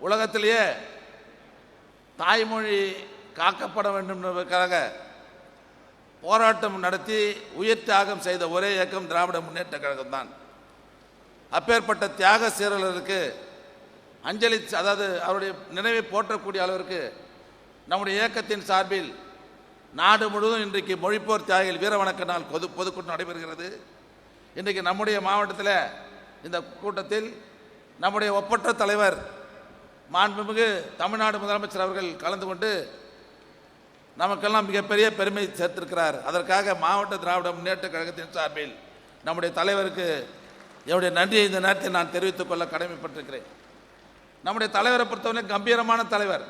உலகத்திலேயே தாய்மொழி காக்கப்பட வேண்டும் என்பதற்காக போராட்டம் நடத்தி உயிர் தியாகம் செய்த ஒரே இயக்கம் திராவிட முன்னேற்ற கழகம் தான். அப்பேற்பட்ட தியாக சீரர்களுக்கு அஞ்சலி அதாவது அவருடைய நினைவை போற்றக்கூடிய அளவிற்கு நம்முடைய இயக்கத்தின் சார்பில் நாடு முழுவதும் இன்றைக்கு மொழிப்போர் தியாகிகள் வீர வணக்க நாள் பொது பொதுக்கூட்டம் நடைபெறுகிறது. இன்றைக்கு நம்முடைய மாவட்டத்தில் இந்த கூட்டத்தில் நம்முடைய ஒப்பற்ற தலைவர் மாண்புமிகு தமிழ்நாடு முதலமைச்சர் அவர்கள் கலந்து கொண்டு நமக்கெல்லாம் மிகப்பெரிய பெருமை சேர்த்திருக்கிறார். அதற்காக மாவட்ட திராவிட முன்னேற்ற கழகத்தின் சார்பில் நம்முடைய தலைவருக்கு என்னுடைய நன்றியை இந்த நேரத்தில் நான் தெரிவித்துக் கொள்ள கடமைப்பட்டிருக்கிறேன். நம்முடைய தலைவரை பொறுத்தவரை கம்பீரமான தலைவர்.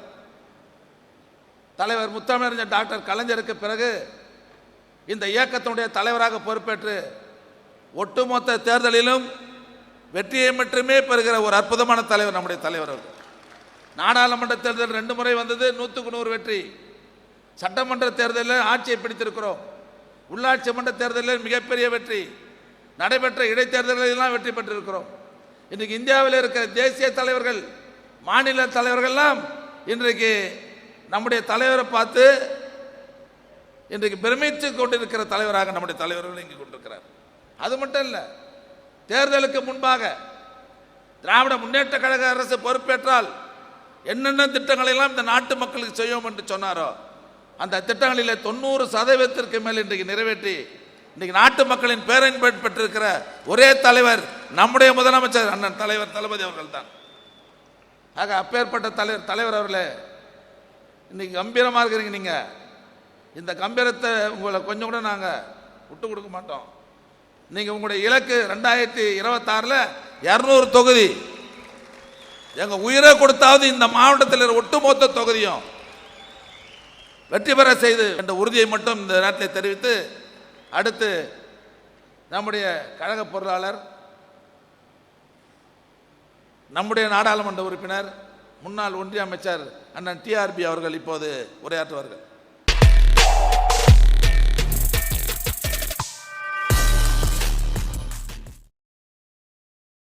தலைவர் முத்தமிழறிஞர் டாக்டர் கலைஞருக்கு பிறகு இந்த இயக்கத்தினுடைய தலைவராக பொறுப்பேற்று ஒட்டுமொத்த தேர்தலிலும் வெற்றியை மட்டுமே பெறுகிற ஒரு அற்புதமான தலைவர் நம்முடைய தலைவர் அவர் நாடாளுமன்ற தேர்தல் ரெண்டு முறை வந்தது நூற்றுக்கு நூறு வெற்றி. சட்டமன்ற தேர்தலில் ஆட்சியை பிடித்திருக்கிறோம். உள்ளாட்சி மன்ற தேர்தலில் மிகப்பெரிய வெற்றி. நடைபெற்ற இடைத்தேர்தல்களெல்லாம் வெற்றி பெற்றிருக்கிறோம். இன்றைக்கு இந்தியாவில் இருக்கிற தேசிய தலைவர்கள் மாநில தலைவர்கள்லாம் இன்றைக்கு நம்முடைய தலைவரை பார்த்து இன்றைக்கு பெருமித்து கொண்டிருக்கிற தலைவராக நம்முடைய தலைவர்கள் இங்கே கொண்டிருக்கிறார். அது மட்டும் இல்லை தேர்தலுக்கு முன்பாக திராவிட முன்னேற்ற கழக அரசு பொறுப்பேற்றால் என்னென்ன திட்டங்களை எல்லாம் இந்த நாட்டு மக்களுக்கு செய்யும் என்று சொன்னாரோ அந்த திட்டங்களில் தொண்ணூறு சதவீதத்திற்கு மேல் இன்றைக்கு நிறைவேற்றி இன்றைக்கு நாட்டு மக்களின் பேரன்பு பெற்றிருக்கிற ஒரே தலைவர் நம்முடைய முதலமைச்சர் அண்ணன் தலைவர் தளபதி அவர்கள் தான் ஆக அப்பேற்பட்ட தலைவர் தலைவர் அவர்களே இன்னைக்கு கம்பீரமாக இருக்கிறீங்க நீங்கள் இந்த கம்பீரத்தை உங்களை கொஞ்சம் கூட நாங்கள் விட்டு கொடுக்க மாட்டோம். நீங்கள் உங்களுடைய இலக்கு ரெண்டாயிரத்தி இருபத்தாறில் இரநூறு தொகுதி எங்கள் உயிரை கொடுத்தாவது இந்த மாவட்டத்தில் இருக்கிற ஒட்டுமொத்த தொகுதியும். வெற்றி பெற செய்து என்ற உறுதியை மட்டும் இந்த நேரத்தில் தெரிவித்து அடுத்து நம்முடைய கழக பொருளாளர் நம்முடைய நாடாளுமன்ற உறுப்பினர் முன்னாள் ஒன்றிய அமைச்சர் அண்ணன் டிஆர்பி அவர்கள் இப்போது உரையாற்றுவார்கள்.